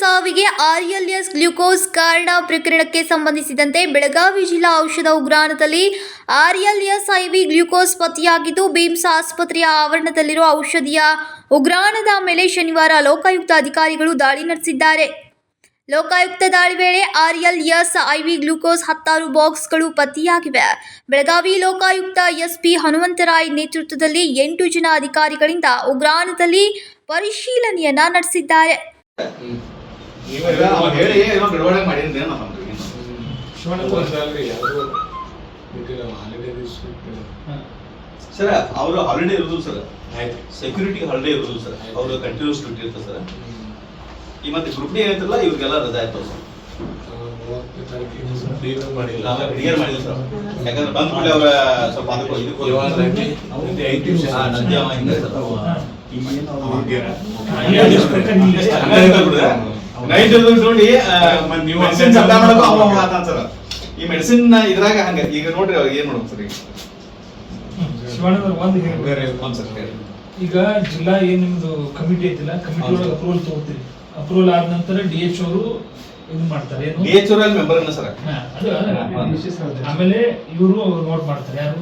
ಸಾವಿಗೆ ಆರ್ಎಲ್ಎಸ್ ಗ್ಲೂಕೋಸ್ ಕಾರಣ ಪ್ರಕರಣಕ್ಕೆ ಸಂಬಂಧಿಸಿದಂತೆ ಬೆಳಗಾವಿ ಜಿಲ್ಲಾ ಔಷಧ ಉಗ್ರಾಣದಲ್ಲಿ ಆರ್ಎಲ್ಎಸ್ ಐವಿ ಗ್ಲೂಕೋಸ್ ಪತ್ತೆಯಾಗಿದ್ದು ಬಿಮ್ಸ್ ಆಸ್ಪತ್ರೆಯ ಆವರಣದಲ್ಲಿರುವ ಔಷಧಿಯ ಉಗ್ರಾಣದ ಮೇಲೆ ಶನಿವಾರ ಲೋಕಾಯುಕ್ತ ಅಧಿಕಾರಿಗಳು ದಾಳಿ ನಡೆಸಿದ್ದಾರೆ. ಲೋಕಾಯುಕ್ತ ದಾಳಿ ವೇಳೆ ಆರ್ಎಲ್ಎಸ್ ಐವಿ ಗ್ಲೂಕೋಸ್ ಹತ್ತಾರು ಬಾಕ್ಸ್ಗಳು ಪತ್ತೆಯಾಗಿವೆ. ಬೆಳಗಾವಿ ಲೋಕಾಯುಕ್ತ ಎಸ್ಪಿ ಹನುಮಂತರಾಯ್ ನೇತೃತ್ವದಲ್ಲಿ ಎಂಟು ಜನ ಅಧಿಕಾರಿಗಳಿಂದ ಉಗ್ರಾಣದಲ್ಲಿ ಪರಿಶೀಲನೆಯನ್ನ ನಡೆಸಿದ್ದಾರೆ. ಈಗ ಹೇಳಿ ಏನೋ ಬಿಡುಗಡೆ ಮಾಡಿದ್ರೆ ಏನೋ ನಮ್ಗೆ ಸರ್ ಅವರು ಹಾಲಿಡೇ ಇರೋದು ಸರ್. ಸೆಕ್ಯೂರಿಟಿ ಹಾಲಿಡೇ ಇರೋದು ಸರ್. ಅವರು ಕಂಟಿನ್ಯೂಸ್ ಡ್ಯೂಟಿ ಇರ್ತದೆ ಸರ್. ಈ ಮತ್ತೆ ಗ್ರೂಪ್ ಡಿ ಏನೈತಲ್ಲ ಇವ್ರಿಗೆಲ್ಲ ರಜಾ ಆಯ್ತು ಸರ್. ಮಾಡಿಲ್ಲ ಸರ್. ಯಾಕಂದ್ರೆ ಬಂದ್ಮೇಲೆ ಅವ್ರ ಸ್ವಲ್ಪ ಅದಕ್ಕೆ ಇದಕ್ಕೆ ನೋಡಿ ಮೆಡಿಸಿನ್ ಸಪ್ಲೈ ಮಾಡೋದು ಅವ ಅವ ಈ ಮೆಡಿಸಿನ್ ಇದ್ರಾಗ ಹಂಗ ಈಗ ನೋಡ್ರಿ ಅವ್ರಿಗೆ ಏನ್ ಮಾಡೋದು ಸರ್. ಈಗ ಜಿಲ್ಲಾ ಏನ್ ನಿಮ್ದು ಕಮಿಟಿ ಐತಿಲ್ಲ ಕಮಿಟಿ ಒಳಗೆ ಅಪ್ರೂವಲ್ ತಗೋತೀರಿ. ಅಪ್ರೂವಲ್ ಆದ ನಂತರ ಡಿ ಎಚ್ ಅವರು ಇದು ಮಾಡ್ತಾರೆ ಏನು? ಡಿ ಎಚ್ ಓರ್ ಮೆಂಬರ್ ಅನ್ನ ಸರ್. ಆಮೇಲೆ ಇವರು ನೋಟ್ ಮಾಡ್ತಾರೆ ಯಾರು?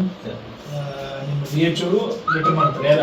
ನಿಮ್ಮ ಡಿ ಎಚ್ ಅವರು ಲೆಟರ್ ಮಾಡ್ತಾರೆ ಯಾರು?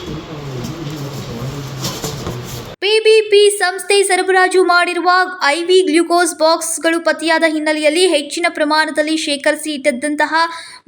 Thank you. ಪಿಬಿಪಿ ಸಂಸ್ಥೆ ಸರಬರಾಜು ಮಾಡಿರುವ ಐವಿ ಗ್ಲುಕೋಸ್ ಬಾಕ್ಸ್ಗಳು ಪತಿಯಾದ ಹಿನ್ನೆಲೆಯಲ್ಲಿ ಹೆಚ್ಚಿನ ಪ್ರಮಾಣದಲ್ಲಿ ಶೇಖರಿಸಿ ಇಟ್ಟಿದ್ದಂತಹ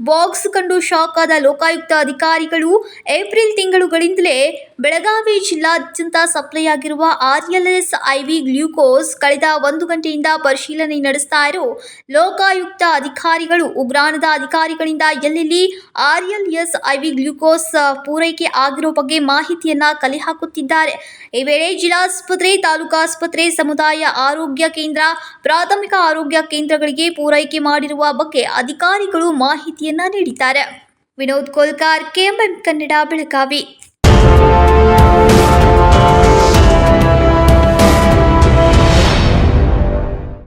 ಬಾಕ್ಸ್ ಕಂಡು ಶಾಕ್ ಆದ ಲೋಕಾಯುಕ್ತ ಅಧಿಕಾರಿಗಳು ಏಪ್ರಿಲ್ ತಿಂಗಳುಗಳಿಂದಲೇ ಬೆಳಗಾವಿ ಜಿಲ್ಲಾದ್ಯಂತ ಸಪ್ಲೈ ಆಗಿರುವ ಆರ್ಎಲ್ಎಸ್ ಐವಿ ಗ್ಲುಕೋಸ್ ಕಳೆದ ಒಂದು ಗಂಟೆಯಿಂದ ಪರಿಶೀಲನೆ ನಡೆಸ್ತಾ ಇರೋ ಲೋಕಾಯುಕ್ತ ಅಧಿಕಾರಿಗಳು ಉಗ್ರಾಣದ ಅಧಿಕಾರಿಗಳಿಂದ ಎಲ್ಲೆಲ್ಲಿ ಆರ್ಎಲ್ಎಸ್ ಐವಿ ಗ್ಲುಕೋಸ್ ಪೂರೈಕೆ ಆಗಿರೋ ಬಗ್ಗೆ ಮಾಹಿತಿಯನ್ನ ಕಲೆ ಹಾಕುತ್ತಿದ್ದಾರೆ. ಈ ವೇಳೆ ಜಿಲ್ಲಾಸ್ಪತ್ರೆ ತಾಲೂಕಾಸ್ಪತ್ರೆ ಸಮುದಾಯ ಆರೋಗ್ಯ ಕೇಂದ್ರ, ಪ್ರಾಥಮಿಕ ಆರೋಗ್ಯ ಕೇಂದ್ರಗಳಿಗೆ ಪೂರೈಕೆ ಮಾಡಿರುವ ಬಗ್ಗೆ ಅಧಿಕಾರಿಗಳು ಮಾಹಿತಿಯನ್ನ ನೀಡಿದ್ದಾರೆ. ವಿನೋದ್ ಕೋಲ್ಕಾರ್ ಕೆಎಂಎಂ ಕನ್ನಡ, ಬೆಳಗಾವಿ.